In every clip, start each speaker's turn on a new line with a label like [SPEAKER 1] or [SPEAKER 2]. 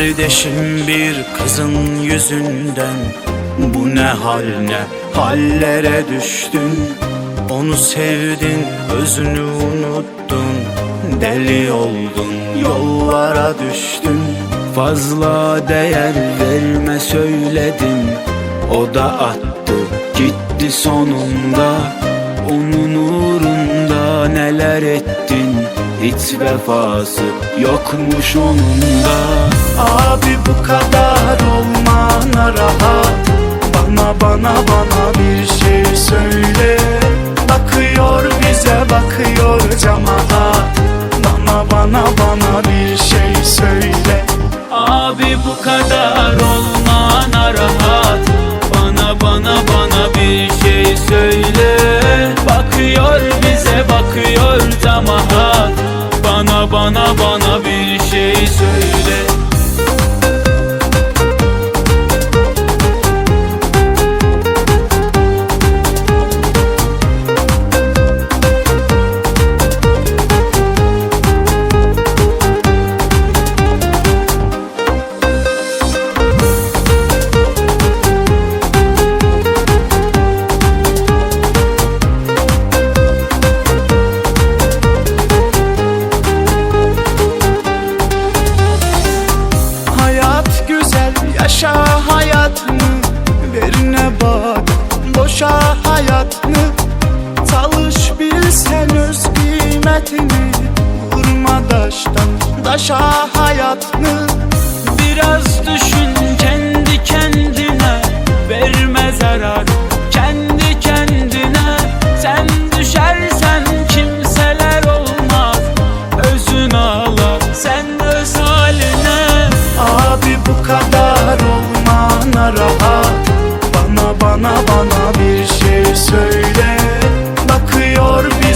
[SPEAKER 1] Kardeşim bir kızın
[SPEAKER 2] yüzünden Bu ne hal ne hallere düştün?
[SPEAKER 1] Onu sevdin özünü unuttun
[SPEAKER 2] Deli oldun yollara düştün. Fazla değer verme söyledim O da attı gitti sonunda. Onun uğrunda neler ettin Hiç vefası yokmuş onunda
[SPEAKER 1] Abi bu kadar olmana rahat. Bana bana bana bir şey söyle. Bakıyor bize bakıyor cemaat Bana bana bana bir şey söyle.
[SPEAKER 2] Abi bu kadar olmana Bana bana
[SPEAKER 1] güzel yaşa hayatını Verine bak boşa hayatını Çalış bilsen öz kıymetini. Vurma daştan daşa hayatını
[SPEAKER 2] Biraz düşün kendi kendine Verme zarar.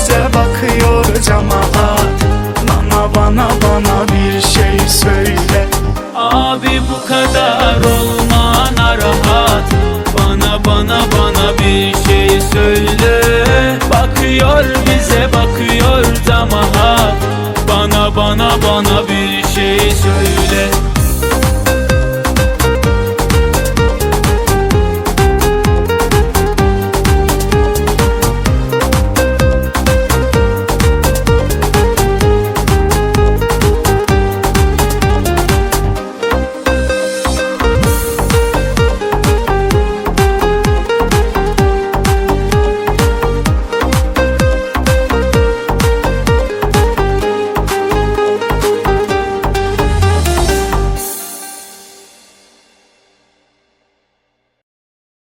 [SPEAKER 1] bize bakıyor cemaat. Bana bana bana bir şey söyle.
[SPEAKER 2] Abi bu kadar olmana rahat Bana bana bana bir şey söyle. Bakıyor bize bakıyor cemaat. Bana bana bana bir şey söyle.